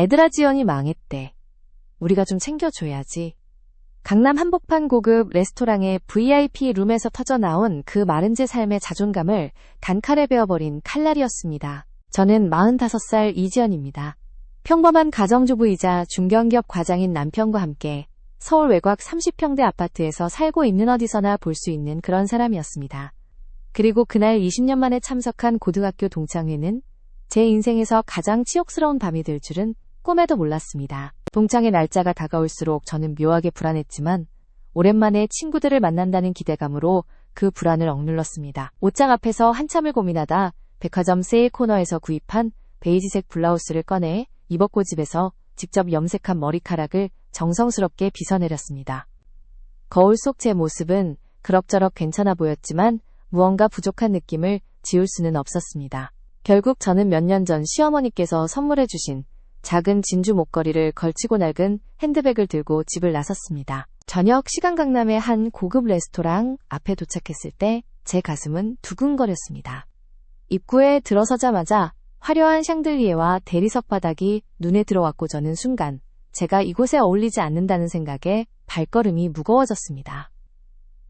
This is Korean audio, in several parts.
애들아 지연이 망했대. 우리가 좀 챙겨줘야지. 강남 한복판 고급 레스토랑의 VIP 룸에서 터져나온 그 마른 제 삶의 자존감을 단칼에 베어버린 칼날이었습니다. 저는 45살 이지연입니다. 평범한 가정주부이자 중견기업 과장인 남편과 함께 서울 외곽 30평대 아파트에서 살고 있는 어디서나 볼 수 있는 그런 사람이었습니다. 그리고 그날 20년 만에 참석한 고등학교 동창회는 제 인생에서 가장 치욕스러운 밤이 될 줄은 꿈에도 몰랐습니다. 동창회 날짜가 다가올수록 저는 묘하게 불안했지만 오랜만에 친구들을 만난다는 기대감으로 그 불안을 억눌렀습니다. 옷장 앞에서 한참을 고민하다 백화점 세일 코너에서 구입한 베이지색 블라우스를 꺼내 입었고 집에서 직접 염색한 머리카락을 정성스럽게 빗어내렸습니다. 거울 속 제 모습은 그럭저럭 괜찮아 보였지만 무언가 부족한 느낌을 지울 수는 없었습니다. 결국 저는 몇 년 전 시어머니께서 선물해 주신 작은 진주 목걸이를 걸치고 낡은 핸드백을 들고 집을 나섰습니다. 저녁 시간 강남의 한 고급 레스토랑 앞에 도착했을 때 제 가슴은 두근거렸습니다. 입구에 들어서자마자 화려한 샹들리에와 대리석 바닥이 눈에 들어왔고 저는 순간 제가 이곳에 어울리지 않는다는 생각에 발걸음이 무거워졌습니다.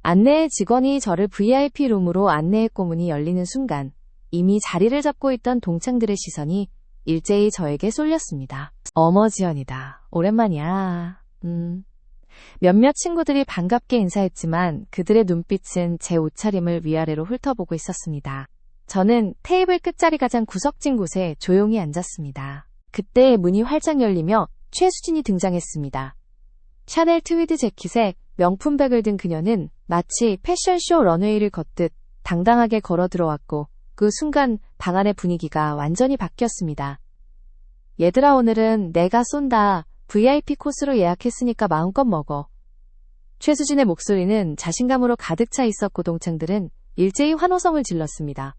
안내 직원이 저를 VIP 룸으로 안내했고 문이 열리는 순간 이미 자리를 잡고 있던 동창들의 시선이 일제히 저에게 쏠렸습니다. 어머 지연이다. 오랜만이야. 음. 몇몇 친구들이 반갑게 인사했지만 그들의 눈빛은 제 옷차림을 위아래로 훑어보고 있었습니다. 저는 테이블 끝자리 가장 구석진 곳에 조용히 앉았습니다. 그때 문이 활짝 열리며 최수진이 등장했습니다. 샤넬 트위드 재킷에 명품백을 든 그녀는 마치 패션쇼 런웨이를 걷듯 당당하게 걸어 들어왔고 그 순간 방 안의 분위기가 완전히 바뀌었습니다. 얘들아 오늘은 내가 쏜다. VIP 코스로 예약했으니까 마음껏 먹어. 최수진의 목소리는 자신감으로 가득 차 있었고 동창들은 일제히 환호성을 질렀습니다.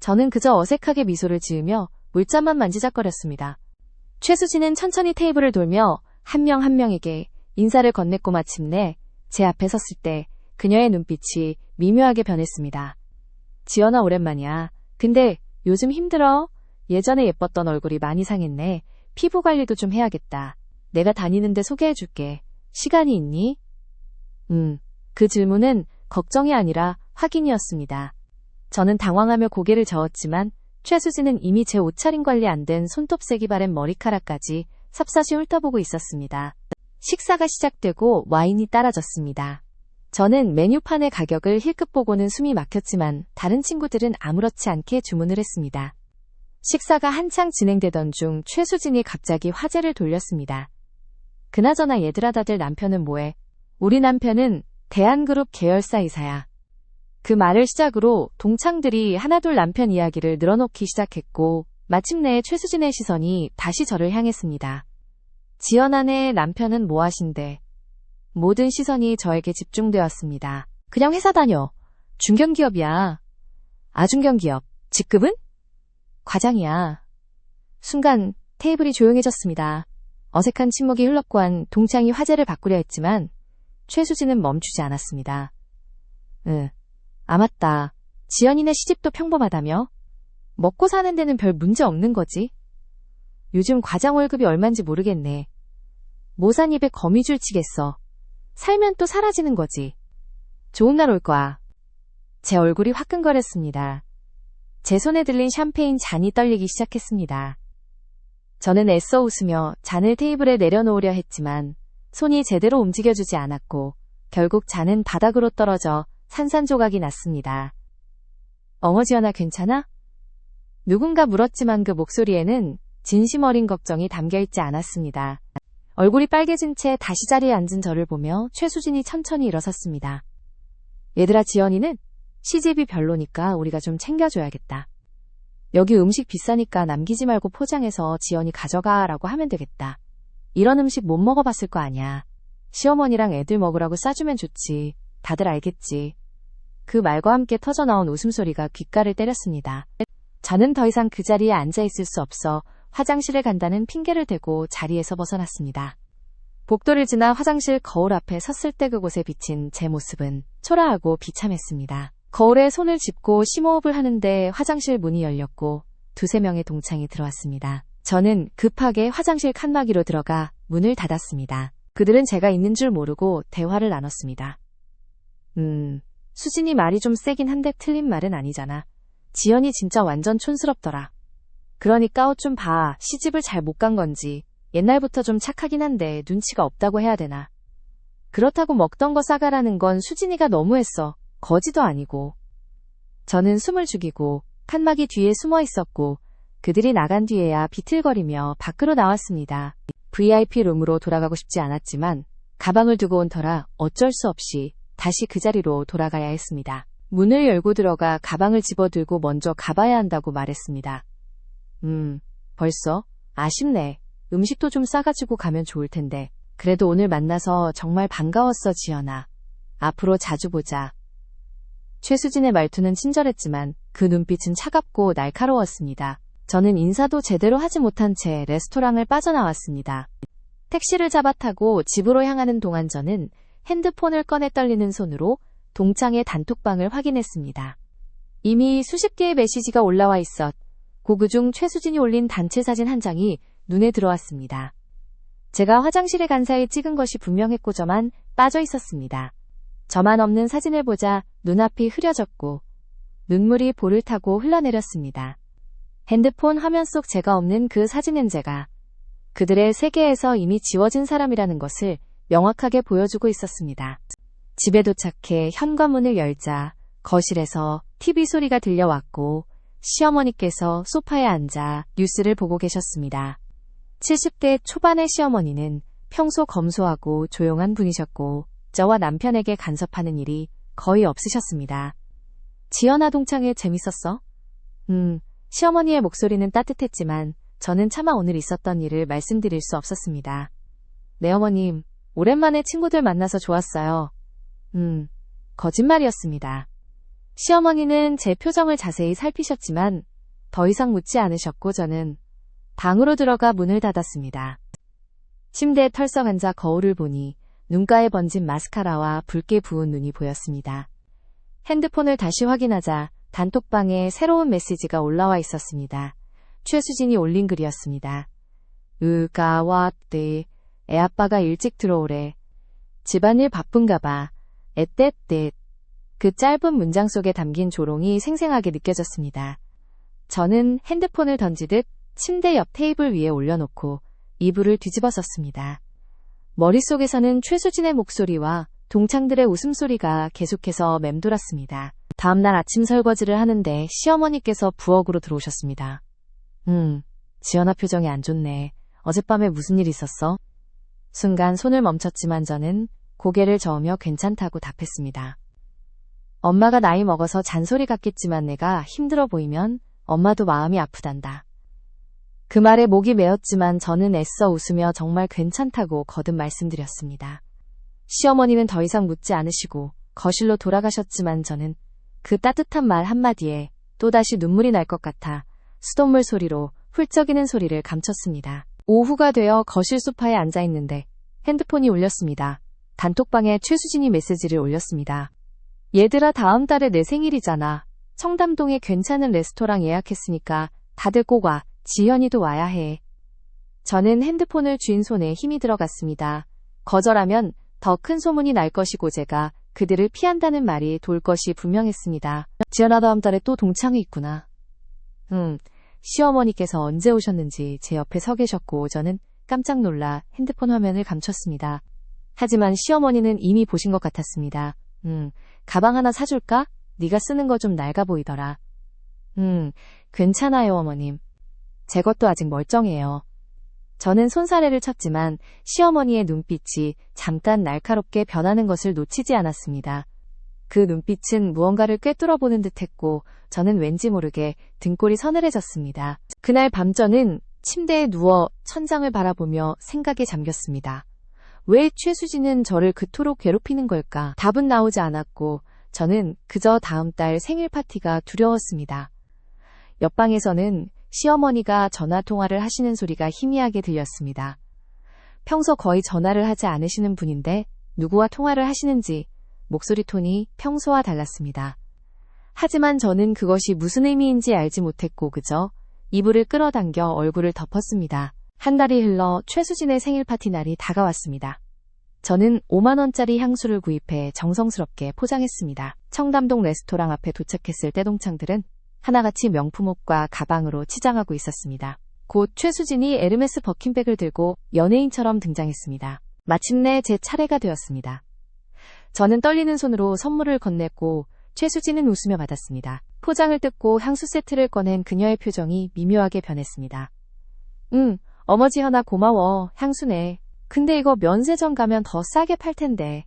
저는 그저 어색하게 미소를 지으며 물잔만 만지작거렸습니다. 최수진은 천천히 테이블을 돌며 한 명한 명에게 인사를 건넸고 마침내 제 앞에 섰을 때 그녀의 눈빛이 미묘하게 변했습니다. 지연아 오랜만이야. 근데 요즘 힘들어? 예전에 예뻤던 얼굴이 많이 상했네. 피부 관리도 좀 해야겠다. 내가 다니는데 소개해줄게. 시간이 있니? 음, 그 질문은 걱정이 아니라 확인이었습니다. 저는 당황하며 고개를 저었지만 최수진은 이미 제 옷차림 관리 안 된 손톱색이 바랜 머리카락까지 삽사시 훑어보고 있었습니다. 식사가 시작되고 와인이 따라졌습니다. 저는 메뉴판의 가격을 힐끗 보고는 숨이 막혔지만 다른 친구들은 아무렇지 않게 주문을 했습니다. 식사가 한창 진행되던 중 최수진이 갑자기 화제를 돌렸습니다. 그나저나 얘들아 다들 남편은 뭐해? 우리 남편은 대한그룹 계열사 이사야. 그 말을 시작으로 동창들이 하나둘 남편 이야기를 늘어놓기 시작했고 마침내 최수진의 시선이 다시 저를 향했습니다. 지연아네 남편은 뭐 하신대? 모든 시선이 저에게 집중되었습니다. 그냥 회사 다녀. 중견기업이야. 아중견기업. 직급은? 과장이야. 순간 테이블이 조용해졌습니다. 어색한 침묵이 흘렀고 한 동창이 화제를 바꾸려 했지만 최수진은 멈추지 않았습니다. 응. 아 맞다. 지연이네 시집도 평범하다며? 먹고 사는 데는 별 문제 없는 거지? 요즘 과장 월급이 얼만지 모르겠네. 모산 입에 거미줄 치겠어. 살면 또 사라지는 거지. 좋은 날 올 거야. 제 얼굴이 화끈거렸습니다. 제 손에 들린 샴페인 잔이 떨리기 시작했습니다. 저는 애써 웃으며 잔을 테이블에 내려놓으려 했지만 손이 제대로 움직여주지 않았고 결국 잔은 바닥으로 떨어져 산산조각이 났습니다. 엉어지연아 괜찮아? 누군가 물었지만 그 목소리에는 진심 어린 걱정이 담겨있지 않았습니다. 얼굴이 빨개진 채 다시 자리에 앉은 저를 보며 최수진이 천천히 일어섰습니다. 얘들아 지연이는 시집이 별로니까 우리가 좀 챙겨줘야겠다. 여기 음식 비싸니까 남기지 말고 포장해서 지연이 가져가 라고 하면 되겠다. 이런 음식 못 먹어봤을 거 아니야. 시어머니랑 애들 먹으라고 싸주면 좋지. 다들 알겠지. 그 말과 함께 터져나온 웃음소리가 귓가를 때렸습니다. 저는 더 이상 그 자리에 앉아있을 수 없어 화장실에 간다는 핑계를 대고 자리에서 벗어났습니다. 복도를 지나 화장실 거울 앞에 섰을 때 그곳에 비친 제 모습은 초라하고 비참했습니다. 거울에 손을 짚고 심호흡을 하는데 화장실 문이 열렸고 두세 명의 동창이 들어왔습니다. 저는 급하게 화장실 칸막이로 들어가 문을 닫았습니다. 그들은 제가 있는 줄 모르고 대화를 나눴습니다. 음, 수진이 말이 좀 세긴 한데 틀린 말은 아니잖아. 지연이 진짜 완전 촌스럽더라. 그러니까 옷 좀 봐. 시집을 잘 못 간 건지. 옛날부터 좀 착하긴 한데 눈치가 없다고 해야 되나. 그렇다고 먹던 거 싸가라는 건 수진이가 너무했어. 거지도 아니고. 저는 숨을 죽이고 칸막이 뒤에 숨어 있었고 그들이 나간 뒤에야 비틀거리며 밖으로 나왔습니다. VIP 룸으로 돌아가고 싶지 않았지만 가방을 두고 온 터라 어쩔 수 없이 다시 그 자리로 돌아가야 했습니다. 문을 열고 들어가 가방을 집어들고 먼저 가봐야 한다고 말했습니다. 음, 벌써? 아쉽네. 음식도 좀 싸가지고 가면 좋을 텐데. 그래도 오늘 만나서 정말 반가웠어, 지연아. 앞으로 자주 보자. 최수진의 말투는 친절했지만 그 눈빛은 차갑고 날카로웠습니다. 저는 인사도 제대로 하지 못한 채 레스토랑을 빠져나왔습니다. 택시를 잡아 타고 집으로 향하는 동안 저는 핸드폰을 꺼내 떨리는 손으로 동창의 단톡방을 확인했습니다. 이미 수십 개의 메시지가 올라와 있었. 고그 중 최수진이 올린 단체 사진 한 장이 눈에 들어왔습니다. 제가 화장실에 간 사이 찍은 것이 분명했고 저만 빠져 있었습니다. 저만 없는 사진을 보자 눈앞이 흐려졌고 눈물이 볼을 타고 흘러내렸습니다. 핸드폰 화면 속 제가 없는 그 사진 은 제가 그들의 세계에서 이미 지워진 사람이라는 것을 명확하게 보여주고 있었습니다. 집에 도착해 현관문을 열자 거실에서 TV 소리가 들려왔고 시어머니께서 소파에 앉아 뉴스를 보고 계셨습니다. 70대 초반의 시어머니는 평소 검소하고 조용한 분이셨고 저와 남편에게 간섭하는 일이 거의 없으셨습니다. 지연아 동창회 재밌었어? 음, 시어머니의 목소리는 따뜻했지만 저는 차마 오늘 있었던 일을 말씀드릴 수 없었습니다. 네 어머님, 오랜만에 친구들 만나서 좋았어요. 음, 거짓말이었습니다. 시어머니는 제 표정을 자세히 살피셨지만 더 이상 묻지 않으셨고 저는 방으로 들어가 문을 닫았습니다. 침대에 털썩 앉아 거울을 보니 눈가에 번진 마스카라와 붉게 부은 눈이 보였습니다. 핸드폰을 다시 확인하자 단톡방에 새로운 메시지가 올라와 있었습니다. 최수진이 올린 글이었습니다. 으가 왔대. 애 아빠가 일찍 들어오래. 집안일 바쁜가 봐. 에떼떼. 그 짧은 문장 속에 담긴 조롱이 생생하게 느껴졌습니다. 저는 핸드폰을 던지듯 침대 옆 테이블 위에 올려놓고 이불을 뒤집어 썼습니다. 머릿속에서는 최수진의 목소리와 동창들의 웃음소리가 계속해서 맴돌았습니다. 다음날 아침 설거지를 하는데 시어머니께서 부엌으로 들어오셨습니다. 음, 지연아 표정이 안 좋네. 어젯밤에 무슨 일 있었어? 순간 손을 멈췄지만 저는 고개를 저으며 괜찮다고 답했습니다. 엄마가 나이 먹어서 잔소리 같겠지만 내가 힘들어 보이면 엄마도 마음이 아프단다. 그 말에 목이 메었지만 저는 애써 웃으며 정말 괜찮다고 거듭 말씀드렸습니다. 시어머니는 더 이상 묻지 않으시고 거실로 돌아가셨지만 저는 그 따뜻한 말 한마디에 또다시 눈물이 날 것 같아 수돗물 소리로 훌쩍이는 소리를 감췄습니다. 오후가 되어 거실 소파에 앉아 있는데 핸드폰이 울렸습니다. 단톡방에 최수진이 메시지를 올렸습니다. 얘들아 다음 달에 내 생일이잖아. 청담동에 괜찮은 레스토랑 예약했으니까 다들 꼭 와. 지연이도 와야 해. 저는 핸드폰을 쥔 손에 힘이 들어갔습니다. 거절하면 더 큰 소문이 날 것이고 제가 그들을 피한다는 말이 돌 것이 분명했습니다. 지연아 다음 달에 또 동창회 있구나. 음, 시어머니께서 언제 오셨는지 제 옆에 서 계셨고 저는 깜짝 놀라 핸드폰 화면을 감췄습니다. 하지만 시어머니는 이미 보신 것 같았습니다. 음, 가방 하나 사줄까? 네가 쓰는 거 좀 낡아 보이더라. 음, 괜찮아요, 어머님. 제 것도 아직 멀쩡해요. 저는 손사래를 쳤지만 시어머니의 눈빛이 잠깐 날카롭게 변하는 것을 놓치지 않았습니다. 그 눈빛은 무언가를 꿰뚫어 보는 듯 했고 저는 왠지 모르게 등골이 서늘해졌습니다. 그날 밤 저는 침대에 누워 천장을 바라보며 생각에 잠겼습니다. 왜 최수진은 저를 그토록 괴롭히는 걸까? 답은 나오지 않았고 저는 그저 다음 달 생일 파티가 두려웠습니다. 옆방에서는 시어머니가 전화 통화를 하시는 소리가 희미하게 들렸습니다. 평소 거의 전화를 하지 않으시는 분인데 누구와 통화를 하시는지 목소리 톤이 평소와 달랐습니다. 하지만 저는 그것이 무슨 의미인지 알지 못했고 그저 이불을 끌어당겨 얼굴을 덮었습니다. 한 달이 흘러 최수진의 생일 파티 날이 다가왔습니다. 저는 5만원짜리 향수를 구입해 정성스럽게 포장했습니다. 청담동 레스토랑 앞에 도착했을 때 동창들은 하나같이 명품 옷과 가방으로 치장하고 있었습니다. 곧 최수진이 에르메스 버킨백을 들고 연예인처럼 등장했습니다. 마침내 제 차례가 되었습니다. 저는 떨리는 손으로 선물을 건넸고 최수진은 웃으며 받았습니다. 포장을 뜯고 향수 세트를 꺼낸 그녀의 표정이 미묘하게 변했습니다. 응, 어머지 하나 고마워. 향수네. 근데 이거 면세점 가면 더 싸게 팔 텐데.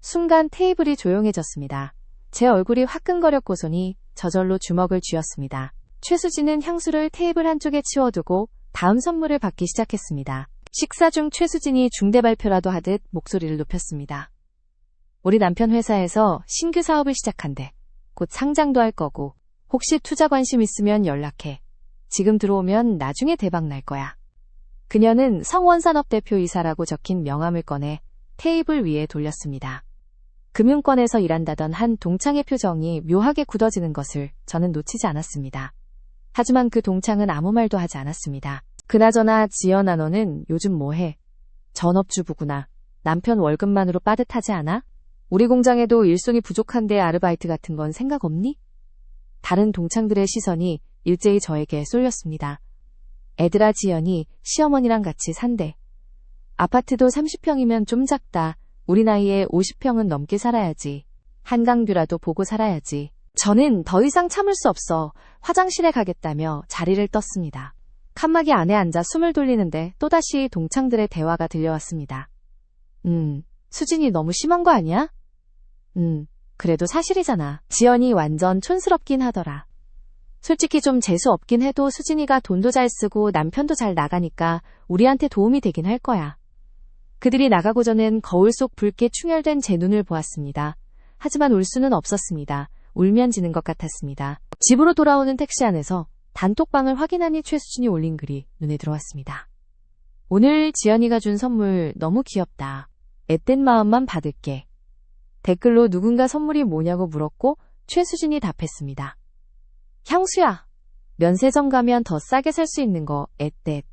순간 테이블이 조용해졌습니다. 제 얼굴이 화끈거렸고서니 저절로 주먹을 쥐었습니다. 최수진은 향수를 테이블 한쪽에 치워두고 다음 선물을 받기 시작했습니다. 식사 중 최수진이 중대 발표라도 하듯 목소리를 높였습니다. 우리 남편 회사에서 신규 사업을 시작한대. 곧 상장도 할 거고. 혹시 투자 관심 있으면 연락해. 지금 들어오면 나중에 대박 날 거야. 그녀는 성원산업 대표이사라고 적힌 명함을 꺼내 테이블 위에 돌렸습니다. 금융권에서 일한다던 한 동창의 표정이 묘하게 굳어지는 것을 저는 놓치지 않았습니다. 하지만 그 동창은 아무 말도 하지 않았습니다. 그나저나 지연 아 너는 요즘 뭐해? 전업주부구나. 남편 월급만으로 빠듯하지 않아? 우리 공장에도 일손이 부족한데 아르바이트 같은 건 생각 없니? 다른 동창들의 시선이 일제히 저에게 쏠렸습니다. 애들아 지연이 시어머니랑 같이 산대. 아파트도 30평이면 좀 작다. 우리 나이에 50평은 넘게 살아야지. 한강뷰라도 보고 살아야지. 저는 더 이상 참을 수 없어 화장실에 가겠다며 자리를 떴습니다. 칸막이 안에 앉아 숨을 돌리는데 또다시 동창들의 대화가 들려왔습니다. 음, 수진이 너무 심한 거 아니야? 음, 그래도 사실이잖아. 지연이 완전 촌스럽긴 하더라. 솔직히 좀 재수 없긴 해도 수진이가 돈도 잘 쓰고 남편도 잘 나가니까 우리한테 도움이 되긴 할 거야. 그들이 나가고 저는 거울 속 붉게 충혈된 제 눈을 보았습니다. 하지만 울 수는 없었습니다. 울면 지는 것 같았습니다. 집으로 돌아오는 택시 안에서 단톡방을 확인하니 최수진이 올린 글이 눈에 들어왔습니다. 오늘 지연이가 준 선물 너무 귀엽다. 앳된 마음만 받을게. 댓글로 누군가 선물이 뭐냐고 물었고 최수진이 답했습니다. 향수야. 면세점 가면 더 싸게 살 수 있는 거 앳댓.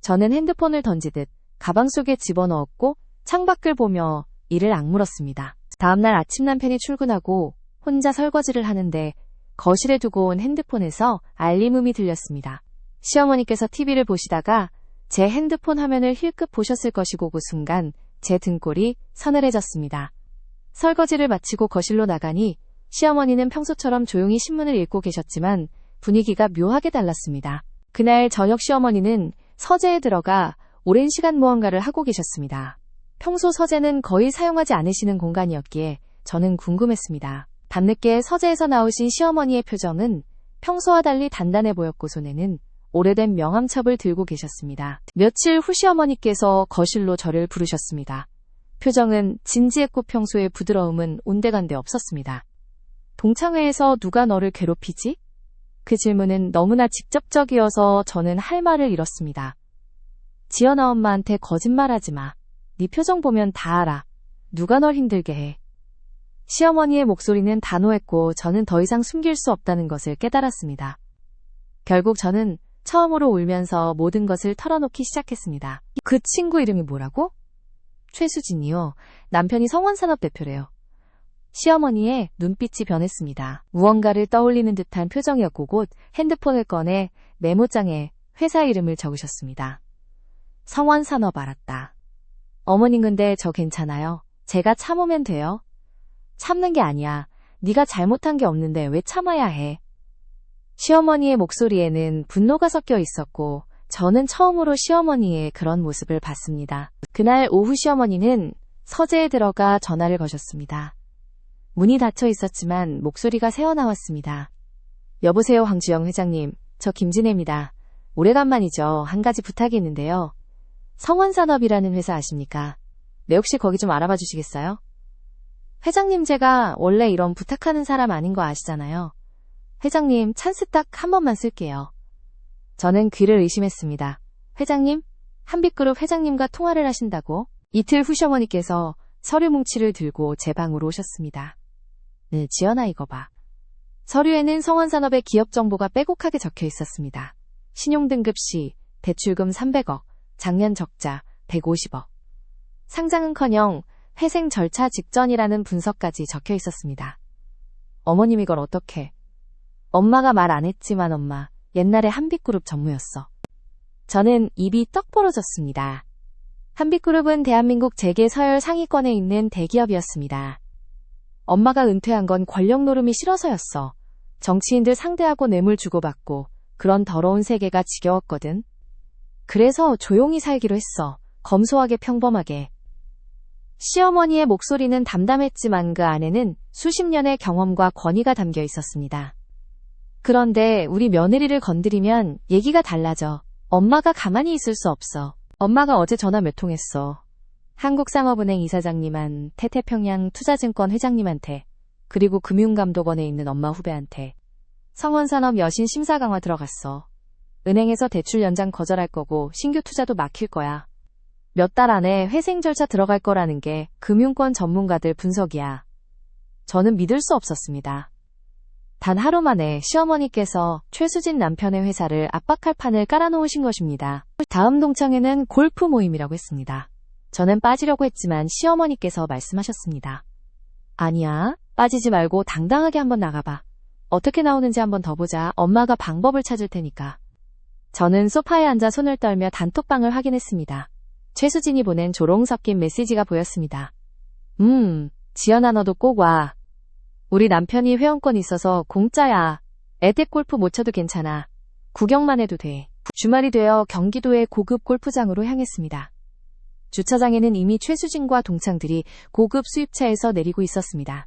저는 핸드폰을 던지듯 가방 속에 집어넣었고 창밖을 보며 이를 악물었습니다. 다음날 아침 남편이 출근하고 혼자 설거지를 하는데 거실에 두고 온 핸드폰에서 알림음이 들렸습니다. 시어머니께서 TV를 보시다가 제 핸드폰 화면을 힐끗 보셨을 것이고 그 순간 제 등골이 서늘해졌습니다. 설거지를 마치고 거실로 나가니 시어머니는 평소처럼 조용히 신문을 읽고 계셨지만 분위기가 묘하게 달랐습니다. 그날 저녁 시어머니는 서재에 들어가 오랜 시간 무언가를 하고 계셨습니다. 평소 서재는 거의 사용하지 않으시는 공간이었기에 저는 궁금했습니다. 밤늦게 서재에서 나오신 시어머니의 표정은 평소와 달리 단단해 보였고 손에는 오래된 명함첩을 들고 계셨습니다. 며칠 후 시어머니께서 거실로 저를 부르셨습니다. 표정은 진지했고 평소의 부드러움은 온데간데 없었습니다. 동창회에서 누가 너를 괴롭히지? 그 질문은 너무나 직접적이어서 저는 할 말을 잃었습니다. 지연아 엄마한테 거짓말하지 마. 네 표정 보면 다 알아. 누가 널 힘들게 해. 시어머니의 목소리는 단호했고 저는 더 이상 숨길 수 없다는 것을 깨달았습니다. 결국 저는 처음으로 울면서 모든 것을 털어놓기 시작했습니다. 그 친구 이름이 뭐라고? 최수진이요. 남편이 성원산업 대표래요. 시어머니의 눈빛이 변했습니다. 무언가를 떠올리는 듯한 표정이었고 곧 핸드폰을 꺼내 메모장에 회사 이름을 적으셨습니다. 성원산업 알았다. 어머님 근데 저 괜찮아요. 제가 참으면 돼요. 참는 게 아니야. 네가 잘못한 게 없는데 왜 참아야 해. 시어머니의 목소리에는 분노가 섞여 있었고 저는 처음으로 시어머니의 그런 모습을 봤습니다. 그날 오후 시어머니는 서재에 들어가 전화를 거셨습니다. 문이 닫혀 있었지만 목소리가 새어나왔습니다. 여보세요, 황주영 회장님. 저 김진혜입니다. 오래간만이죠. 한 가지 부탁이 있는데요. 성원산업이라는 회사 아십니까? 네, 혹시 거기 좀 알아봐 주시겠어요? 회장님, 제가 원래 이런 부탁하는 사람 아닌 거 아시잖아요. 회장님, 찬스 딱 한 번만 쓸게요. 저는 귀를 의심했습니다. 회장님? 한빛그룹 회장님과 통화를 하신다고? 이틀 후 시어머니께서 서류 뭉치를 들고 제 방으로 오셨습니다. 네, 지연아 이거 봐. 서류에는 성원산업의 기업 정보가 빼곡하게 적혀 있었습니다. 신용등급 시, 대출금 300억, 작년 적자 150억. 상장은커녕 회생 절차 직전이라는 분석까지 적혀 있었습니다. 어머님 이걸 어떻게? 엄마가 말 안 했지만 엄마, 옛날에 한빛그룹 전무였어. 저는 입이 떡 벌어졌습니다. 한빛그룹은 대한민국 재계 서열 상위권에 있는 대기업이었습니다. 엄마가 은퇴한 건 권력 노름이 싫어서였어. 정치인들 상대하고 뇌물 주고받고 그런 더러운 세계가 지겨웠거든. 그래서 조용히 살기로 했어. 검소하게 평범하게. 시어머니의 목소리는 담담했지만 그 안에는 수십 년의 경험과 권위가 담겨 있었습니다. 그런데 우리 며느리를 건드리면 얘기가 달라져. 엄마가 가만히 있을 수 없어. 엄마가 어제 전화 몇 통 했어. 한국상업은행 이사장님한 태태평양 투자증권 회장님한테 그리고 금융감독원에 있는 엄마 후배한테 성원산업 여신 심사 강화 들어갔어. 은행에서 대출 연장 거절할 거고 신규 투자도 막힐 거야. 몇 달 안에 회생 절차 들어갈 거라는 게 금융권 전문가들 분석이야. 저는 믿을 수 없었습니다. 단 하루 만에 시어머니께서 최수진 남편의 회사를 압박할 판을 깔아놓으신 것입니다. 다음 동창회는 골프 모임이라고 했습니다. 저는 빠지려고 했지만 시어머니께서 말씀하셨습니다. 아니야, 빠지지 말고 당당하게 한번 나가봐. 어떻게 나오는지 한번 더 보자. 엄마가 방법을 찾을 테니까. 저는 소파에 앉아 손을 떨며 단톡방을 확인했습니다. 최수진이 보낸 조롱 섞인 메시지가 보였습니다. 음, 지연아 너도 꼭 와. 우리 남편이 회원권 있어서 공짜야. 에텍 골프 못 쳐도 괜찮아. 구경만 해도 돼. 주말이 되어 경기도의 고급 골프장으로 향했습니다. 주차장에는 이미 최수진과 동창들이 고급 수입차에서 내리고 있었습니다.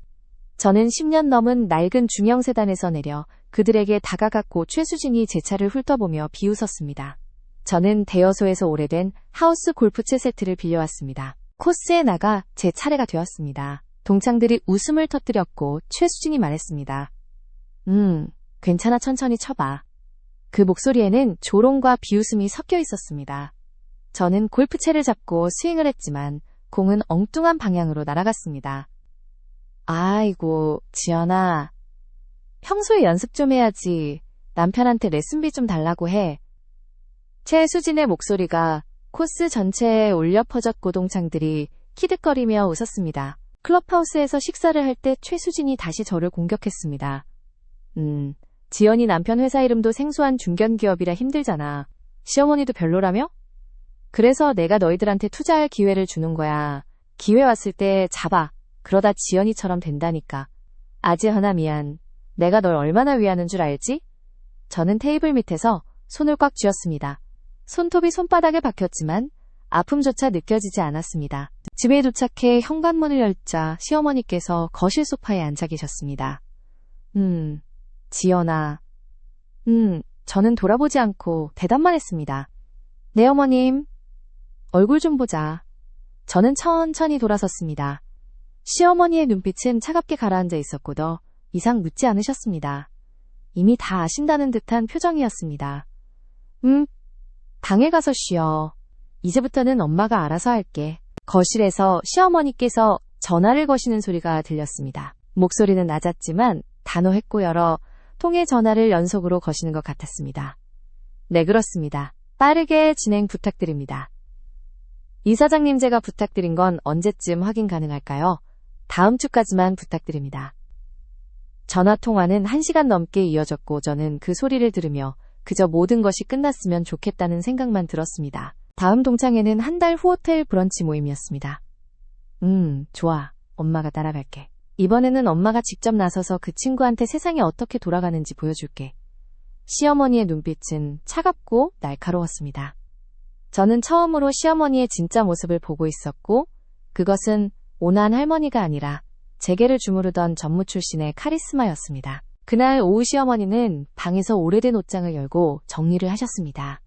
저는 10년 넘은 낡은 중형 세단에서 내려 그들에게 다가갔고 최수진이 제 차를 훑어보며 비웃었습니다. 저는 대여소에서 오래된 하우스 골프채 세트를 빌려왔습니다. 코스에 나가 제 차례가 되었습니다. 동창들이 웃음을 터뜨렸고 최수진이 말했습니다. 음, 괜찮아 천천히 쳐봐. 그 목소리에는 조롱과 비웃음이 섞여 있었습니다. 저는 골프채를 잡고 스윙을 했지만 공은 엉뚱한 방향으로 날아갔습니다. 아이고, 지연아. 평소에 연습 좀 해야지. 남편한테 레슨비 좀 달라고 해. 최수진의 목소리가 코스 전체에 울려 퍼졌고 동창들이 키득거리며 웃었습니다. 클럽하우스에서 식사를 할 때 최수진이 다시 저를 공격했습니다. 음, 지연이 남편 회사 이름도 생소한 중견기업이라 힘들잖아. 시어머니도 별로라며? 그래서 내가 너희들한테 투자할 기회를 주는 거야. 기회 왔을 때 잡아. 그러다 지연이처럼 된다니까. 아지연아 미안. 내가 널 얼마나 위하는 줄 알지? 저는 테이블 밑에서 손을 꽉 쥐었습니다. 손톱이 손바닥에 박혔지만 아픔조차 느껴지지 않았습니다. 집에 도착해 현관문을 열자 시어머니께서 거실 소파에 앉아 계셨습니다. 음, 지연아. 음, 저는 돌아보지 않고 대답만 했습니다. 네, 어머님. 얼굴 좀 보자. 저는 천천히 돌아섰습니다. 시어머니의 눈빛은 차갑게 가라앉아 있었고 더 이상 묻지 않으셨습니다. 이미 다 아신다는 듯한 표정이었습니다. 음, 방에 가서 쉬어. 이제부터는 엄마가 알아서 할게. 거실에서 시어머니께서 전화를 거시는 소리가 들렸습니다. 목소리는 낮았지만 단호했고 여러 통의 전화를 연속으로 거시는 것 같았습니다. 네, 그렇습니다. 빠르게 진행 부탁드립니다. 이사장님 제가 부탁드린 건 언제쯤 확인 가능할까요? 다음 주까지만 부탁드립니다. 전화 통화는 1시간 넘게 이어졌고 저는 그 소리를 들으며 그저 모든 것이 끝났으면 좋겠다는 생각만 들었습니다. 다음 동창회는 한 달 후 호텔 브런치 모임이었습니다. 음, 좋아. 엄마가 따라갈게. 이번에는 엄마가 직접 나서서 그 친구한테 세상이 어떻게 돌아가는지 보여줄게. 시어머니의 눈빛은 차갑고 날카로웠습니다. 저는 처음으로 시어머니의 진짜 모습을 보고 있었고, 그것은 온화한 할머니가 아니라 재계를 주무르던 전무 출신의 카리스마였습니다. 그날 오후 시어머니는 방에서 오래된 옷장을 열고 정리를 하셨습니다.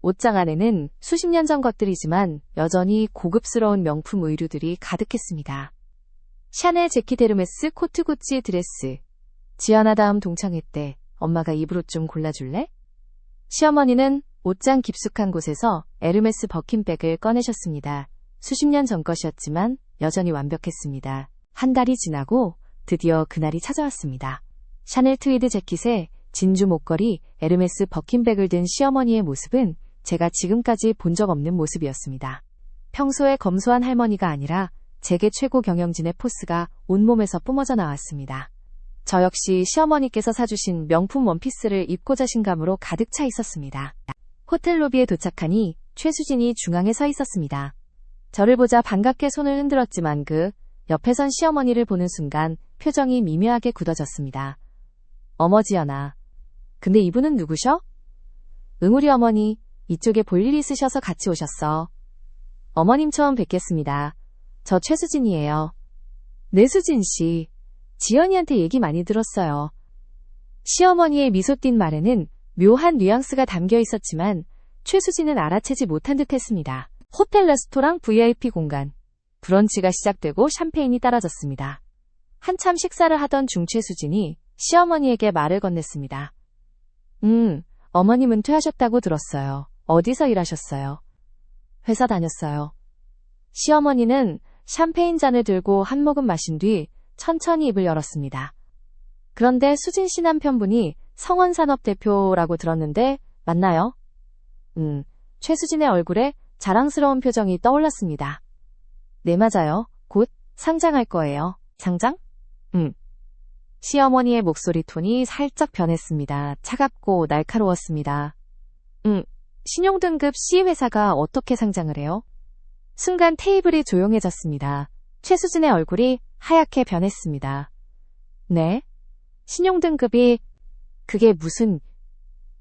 옷장 안에는 수십 년 전 것들이지만 여전히 고급스러운 명품 의류들이 가득했습니다. 샤넬 재킷 헤르메스 코트 구찌 드레스. 지연아 다음 동창회 때 엄마가 옷좀 골라줄래? 시어머니는 옷장 깊숙한 곳에서 에르메스 버킨백을 꺼내셨습니다. 수십 년 전 것이었지만 여전히 완벽했습니다. 한 달이 지나고 드디어 그날이 찾아왔습니다. 샤넬 트위드 재킷에 진주 목걸이, 에르메스 버킨백을 든 시어머니의 모습은 제가 지금까지 본 적 없는 모습이었습니다. 평소에 검소한 할머니가 아니라 제게 최고 경영진의 포스가 온몸에서 뿜어져 나왔습니다. 저 역시 시어머니께서 사주신 명품 원피스를 입고 자신감으로 가득 차 있었습니다. 호텔 로비에 도착하니 최수진이 중앙에 서 있었습니다. 저를 보자 반갑게 손을 흔들었지만 그 옆에 선 시어머니를 보는 순간 표정이 미묘하게 굳어졌습니다. 어머지연아. 근데 이분은 누구셔? 응우리 어머니, 이쪽에 볼일 있으셔서 같이 오셨어. 어머님 처음 뵙겠습니다. 저 최수진이에요. 내수진 씨. 지연이한테 얘기 많이 들었어요. 시어머니의 미소 띈 말에는 묘한 뉘앙스가 담겨 있었지만 최수진은 알아채지 못한 듯 했습니다. 호텔 레스토랑 VIP 공간. 브런치가 시작되고 샴페인이 따라졌습니다. 한참 식사를 하던 중 최수진이 시어머니에게 말을 건넸습니다. 음, 어머님 은퇴하셨다고 들었어요. 어디서 일하셨어요? 회사 다녔어요. 시어머니는 샴페인 잔을 들고 한 모금 마신 뒤 천천히 입을 열었습니다. 그런데 수진 씨 남편분이 성원산업 대표라고 들었는데 맞나요? 음, 최수진의 얼굴에 자랑스러운 표정이 떠올랐습니다. 네, 맞아요. 곧 상장할 거예요. 상장? 음. 시어머니의 목소리 톤이 살짝 변했습니다. 차갑고 날카로웠습니다. 음, 신용등급 C회사가 어떻게 상장을 해요? 순간 테이블이 조용해졌습니다. 최수진의 얼굴이 하얗게 변했습니다. 네? 신용등급이 그게 무슨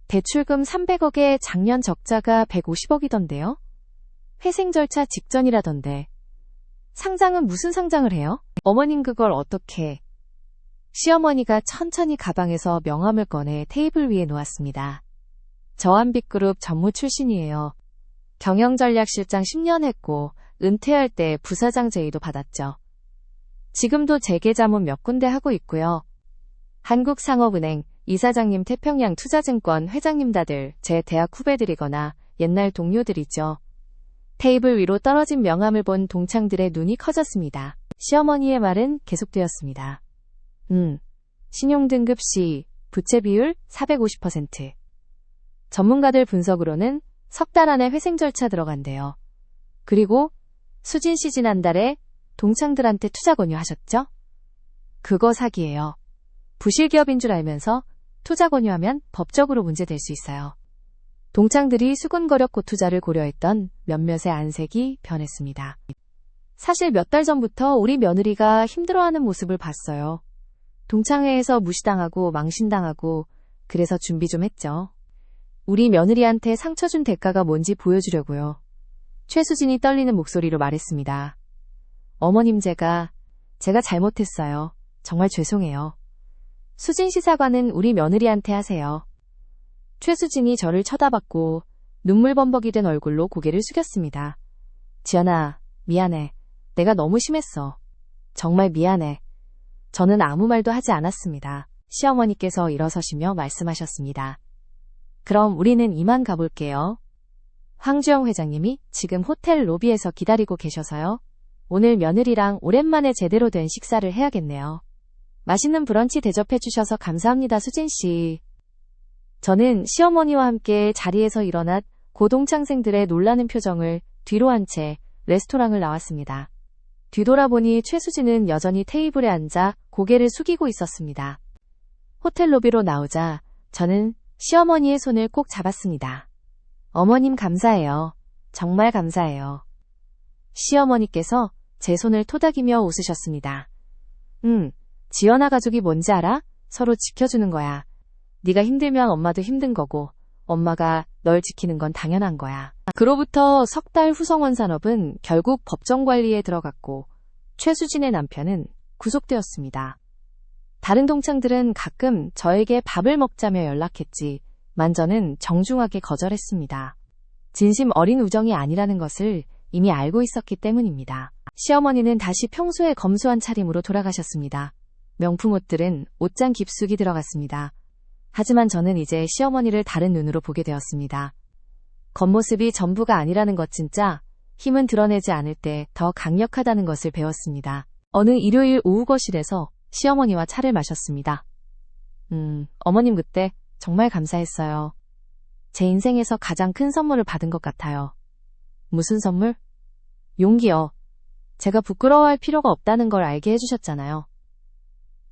대출금 300억에 작년 적자가 150억이던데요? 회생 절차 직전이라던데. 상장은 무슨 상장을 해요? 어머님 그걸 어떻게... 시어머니가 천천히 가방에서 명함을 꺼내 테이블 위에 놓았습니다. 저한빛그룹 전무 출신이에요. 경영전략실장 10년 했고 은퇴할 때 부사장 제의도 받았죠. 지금도 재계자문 몇 군데 하고 있고요. 한국상업은행, 이사장님 태평양 투자증권 회장님 다들 제 대학 후배들이거나 옛날 동료들이죠. 테이블 위로 떨어진 명함을 본 동창들의 눈이 커졌습니다. 시어머니의 말은 계속되었습니다. 음, 신용등급 C, 부채 비율 450%. 전문가들 분석으로는 석 달 안에 회생 절차 들어간대요. 그리고 수진 씨 지난달에 동창들한테 투자 권유하셨죠? 그거 사기예요. 부실기업인 줄 알면서 투자 권유하면 법적으로 문제될 수 있어요. 동창들이 수군거렵고 투자를 고려했던 몇몇의 안색이 변했습니다. 사실 몇 달 전부터 우리 며느리가 힘들어하는 모습을 봤어요. 동창회에서 무시당하고 망신당하고 그래서 준비 좀 했죠. 우리 며느리한테 상처 준 대가가 뭔지 보여주려고요. 최수진이 떨리는 목소리로 말했습니다. 어머님 제가, 제가 잘못했어요. 정말 죄송해요. 수진 씨 사과는 우리 며느리한테 하세요. 최수진이 저를 쳐다봤고 눈물 범벅이 된 얼굴로 고개를 숙였습니다. 지연아, 미안해. 내가 너무 심했어. 정말 미안해. 저는 아무 말도 하지 않았습니다. 시어머니께서 일어서시며 말씀하셨습니다. 그럼 우리는 이만 가볼게요. 황주영 회장님이 지금 호텔 로비에서 기다리고 계셔서요. 오늘 며느리랑 오랜만에 제대로 된 식사를 해야겠네요. 맛있는 브런치 대접해 주셔서 감사합니다, 수진 씨. 저는 시어머니와 함께 자리에서 일어났 고동창생들의 놀라는 표정을 뒤로 한 채 레스토랑을 나왔습니다. 뒤돌아보니 최수진은 여전히 테이블에 앉아 고개를 숙이고 있었습니다. 호텔 로비로 나오자 저는 시어머니의 손을 꼭 잡았습니다. 어머님 감사해요. 정말 감사해요. 시어머니께서 제 손을 토닥이며 웃으셨습니다. 음, 지연아 가족이 뭔지 알아? 서로 지켜주는 거야. 네가 힘들면 엄마도 힘든 거고 엄마가 널 지키는 건 당연한 거야. 그로부터 석 달 후 성원 산업은 결국 법정 관리에 들어갔고 최수진의 남편은 구속되었습니다. 다른 동창들은 가끔 저에게 밥을 먹자며 연락했지 만저는 정중하게 거절했습니다. 진심 어린 우정이 아니라는 것을 이미 알고 있었기 때문입니다. 시어머니는 다시 평소의 검소한 차림으로 돌아가셨습니다. 명품 옷들은 옷장 깊숙이 들어갔습니다. 하지만 저는 이제 시어머니를 다른 눈으로 보게 되었습니다. 겉모습이 전부가 아니라는 것 진짜 힘은 드러내지 않을 때 더 강력하다는 것을 배웠습니다. 어느 일요일 오후 거실에서 시어머니와 차를 마셨습니다. 음, 어머님 그때 정말 감사했어요. 제 인생에서 가장 큰 선물을 받은 것 같아요. 무슨 선물? 용기요. 제가 부끄러워할 필요가 없다는 걸 알게 해주셨잖아요.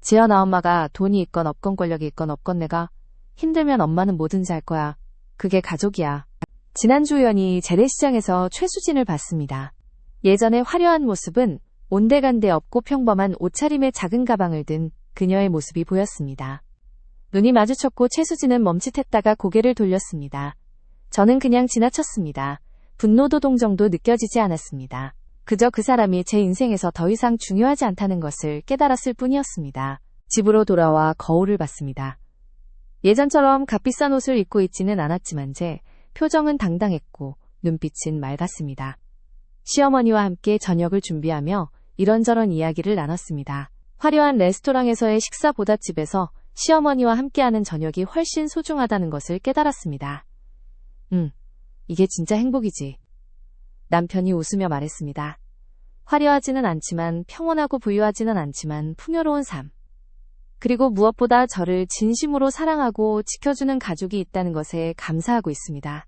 지연아 엄마가 돈이 있건 없건 권력이 있건 없건 내가 힘들면 엄마는 뭐든지 할 거야. 그게 가족이야. 지난주 우연히 재래시장에서 최수진을 봤습니다. 예전의 화려한 모습은 온데간데 없고 평범한 옷차림의 작은 가방을 든 그녀의 모습이 보였습니다. 눈이 마주쳤고 최수진은 멈칫했다가 고개를 돌렸습니다. 저는 그냥 지나쳤습니다. 분노 도 동 정도 느껴지지 않았습니다. 그저 그 사람이 제 인생에서 더 이상 중요하지 않다는 것을 깨달았을 뿐이었습니다. 집으로 돌아와 거울을 봤습니다. 예전처럼 값비싼 옷을 입고 있지는 않았지만 제 표정은 당당했고 눈빛은 맑았습니다. 시어머니와 함께 저녁을 준비하며 이런저런 이야기를 나눴습니다. 화려한 레스토랑에서의 식사보다 집에서 시어머니와 함께하는 저녁이 훨씬 소중하다는 것을 깨달았습니다. 음, 이게 진짜 행복이지. 남편이 웃으며 말했습니다. 화려하지는 않지만 평온하고 부유하지는 않지만 풍요로운 삶. 그리고 무엇보다 저를 진심으로 사랑하고 지켜주는 가족이 있다는 것에 감사하고 있습니다.